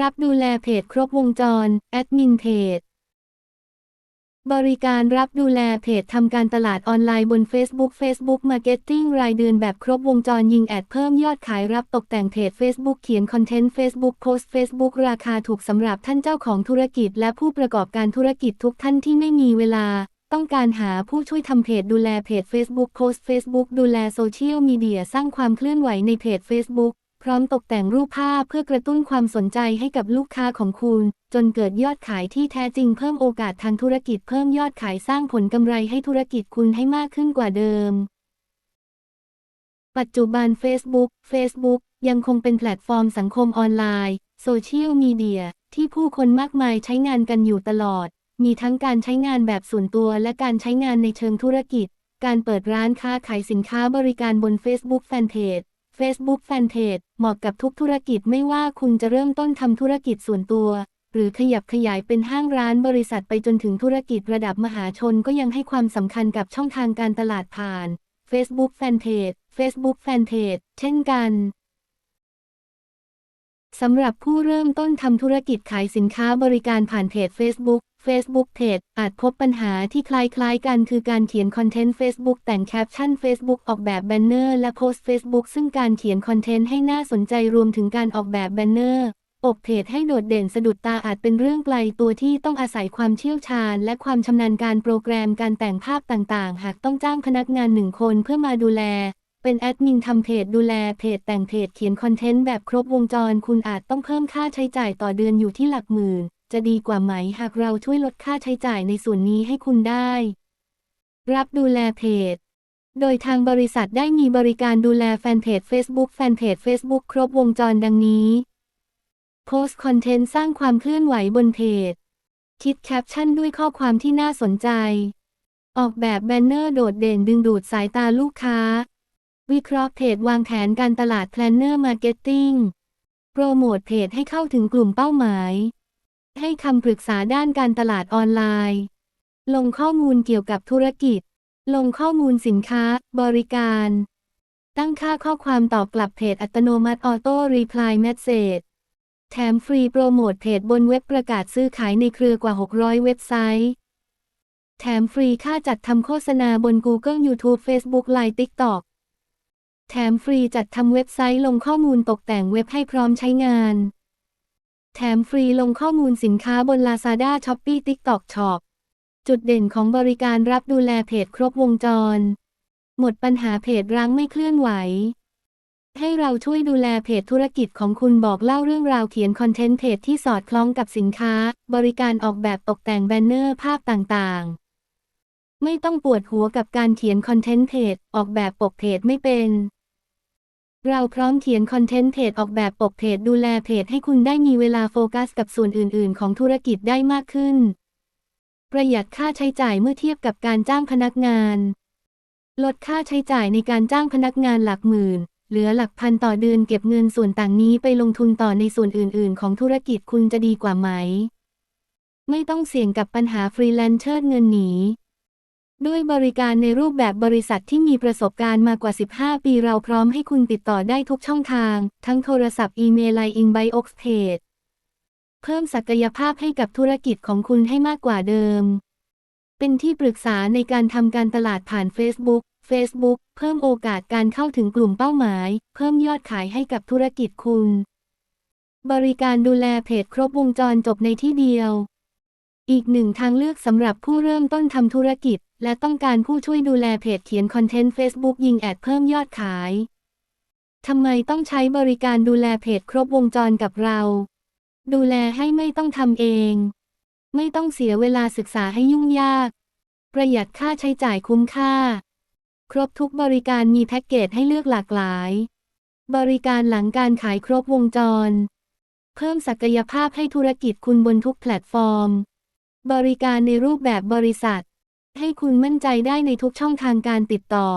รับดูแลเพจครบวงจร แอดมินเพจ บริการรับดูแลเพจทำการตลาดออนไลน์บน Facebook Facebook Marketing รายเดือนแบบครบวงจรยิงแอดเพิ่มยอดขายรับตกแต่งเพจ Facebook เขียนคอนเทนต์ Facebook โพสต์ Facebook ราคาถูกสำหรับท่านเจ้าของธุรกิจ และผู้ประกอบการธุรกิจทุกท่านที่ไม่มีเวลา ต้องการหาผู้ช่วยทำเพจดูแลเพจ Facebook โพสต์ Facebook ดูแลโซเชียลมีเดียสร้างความเคลื่อนไหวในเพจ Facebook ร้อมตกแต่งรูปภาพเพื่อกระตุ้นความสนใจให้กับลูกค้าของคุณ จนเกิดยอดขายที่แท้จริงเพิ่มโอกาสทางธุรกิจเพิ่มยอดขายสร้างผลกำไรให้ธุรกิจคุณให้มากขึ้นกว่าเดิม ปัจจุบัน Facebook Facebook ยังคงเป็นแพลตฟอร์มสังคมออนไลน์โซเชียลมีเดียที่ผู้คนมากมายใช้งานกันอยู่ตลอด มีทั้งการใช้งานแบบส่วนตัวและการใช้งานในเชิงธุรกิจ การเปิดร้านค้าขายสินค้าบริการบน Facebook Fanpage Facebook Fanpage เหมาะกับทุกธุรกิจไม่ว่าคุณจะเริ่มต้นทำธุรกิจส่วนตัว หรือขยับขยายเป็นห้างร้านบริษัทไปจนถึงธุรกิจระดับมหาชนก็ยังให้ความสำคัญกับช่องทางการตลาดผ่าน Facebook Fanpage Facebook Fanpage เช่นกัน สำหรับผู้เริ่มต้นทำธุรกิจขายสินค้าบริการผ่านเพจ Facebook Facebook Page อาจพบปัญหาที่คล้ายๆกันคือการเขียนคอนเทนต์ Facebook แต่งแคปชั่น Facebook ออกแบบแบนเนอร์และโพสต์ Facebook ซึ่งการเขียนคอนเทนต์ให้น่าสนใจรวมถึงการออกแบบแบนเนอร์อบเพจให้โดดเด่นสะดุดตาอาจเป็นเรื่องไกลตัวที่ต้องอาศัยความเชี่ยวชาญ และความชำนาญการโปรแกรมการแต่งภาพต่างๆ หากต้องจ้างพนักงานหนึ่งคนเพื่อมาดูแล เป็นแอดมินทำเพจดูแลเพจแต่งเพจเขียนคอนเทนต์แบบครบวงจร คุณอาจต้องเพิ่มค่าใช้จ่ายต่อเดือนอยู่ที่หลักหมื่น จะดีกว่าไหมหากเราช่วยลดค่าใช้จ่ายในส่วนนี้ให้คุณได้ รับดูแลเพจโดยทางบริษัทได้มีบริการดูแลแฟนเพจ Facebook แฟนเพจ Facebook ครบวงจรดังนี้โพสต์คอนเทนต์สร้างความเคลื่อนไหวบนเพจ คิดแคปชั่นด้วยข้อความที่น่าสนใจ ออกแบบแบนเนอร์โดดเด่นดึงดูดสายตาลูกค้า วิเคราะห์เพจวางแผนการตลาดแพลนเนอร์มาร์เก็ตติ้ง โปรโมทเพจให้เข้าถึงกลุ่มเป้าหมายให้คำปรึกษาด้านการตลาดออนไลน์ ลงข้อมูลเกี่ยวกับธุรกิจ ลงข้อมูลสินค้า บริการ ตั้งค่าข้อความตอบกลับเพจอัตโนมัติออโต้รีプライเมสเซจแถมฟรีโปรโมทเพจบนเว็บประกาศซื้อขายในเครือกว่า 600 เว็บไซต์ แถมฟรีค่าจัดทำโฆษณาบน Google YouTube Facebook Line TikTok แถมฟรีจัดทำเว็บไซต์ลงข้อมูลตกแต่งเว็บให้พร้อมใช้งาน แถมฟรีลงข้อมูลสินค้าบน Lazada Shopee TikTok Shop จุดเด่นของบริการรับดูแลเพจครบวงจร หมดปัญหาเพจร้างไม่เคลื่อนไหว ให้เราช่วยดูแลเพจธุรกิจของคุณบอกเล่าเรื่องราวเขียนคอนเทนต์เพจที่สอดคล้องกับสินค้า บริการออกแบบตกแต่งแบนเนอร์ภาพต่างๆ ไม่ต้องปวดหัวกับการเขียนคอนเทนต์เพจออกแบบปกเพจไม่เป็น เราพร้อมเขียนคอนเทนต์เพจออกแบบปกเพจดูแลเพจให้คุณได้มีเวลาโฟกัสกับส่วนอื่น ๆ ของธุรกิจได้มากขึ้น ประหยัดค่าใช้จ่ายเมื่อเทียบกับการจ้างพนักงาน ลดค่าใช้จ่ายในการจ้างพนักงานหลักหมื่น เหลือหลักพันต่อเดือนเก็บเงินส่วนต่างนี้ไปลงทุนต่อในส่วนอื่น ๆ ของธุรกิจคุณจะดีกว่าไหม ไม่ต้องเสี่ยงกับปัญหาฟรีแลนเชอร์เงินหนี ด้วยบริการในรูปแบบบริษัทที่มีประสบการณ์มากว่า 15 ปีเราพร้อมให้คุณติดต่อได้ทุกช่องทาง ทั้งโทรศัพท์อีเมลไลน์อินไบโอเพจเพิ่มศักยภาพให้กับธุรกิจของคุณให้มากกว่าเดิม เป็นที่ปรึกษาในการทำการตลาดผ่าน Facebook Facebook เพิ่มโอกาสการเข้าถึงกลุ่มเป้าหมาย เพิ่มยอดขายให้กับธุรกิจคุณ บริการดูแลเพจครบวงจรจบในที่เดียว อีกหนึ่งทางเลือกสำหรับผู้เริ่มต้นทำธุรกิจ และต้องการผู้ช่วยดูแลเพจเขียนคอนเทนต์ Facebook ยิงแอดเพิ่มยอดขาย ทำไมต้องใช้บริการดูแลเพจครบวงจรกับเรา ดูแลให้ไม่ต้องทำเอง ไม่ต้องเสียเวลาศึกษาให้ยุ่งยาก ประหยัดค่าใช้จ่ายคุ้มค่า ครบทุกบริการมีแพ็กเกจให้เลือกหลากหลาย บริการหลังการขายครบวงจร เพิ่มศักยภาพให้ธุรกิจคุณบนทุกแพลตฟอร์ม บริการในรูปแบบบริษัท ให้คุณมั่นใจได้ในทุกช่องทางการติดต่อ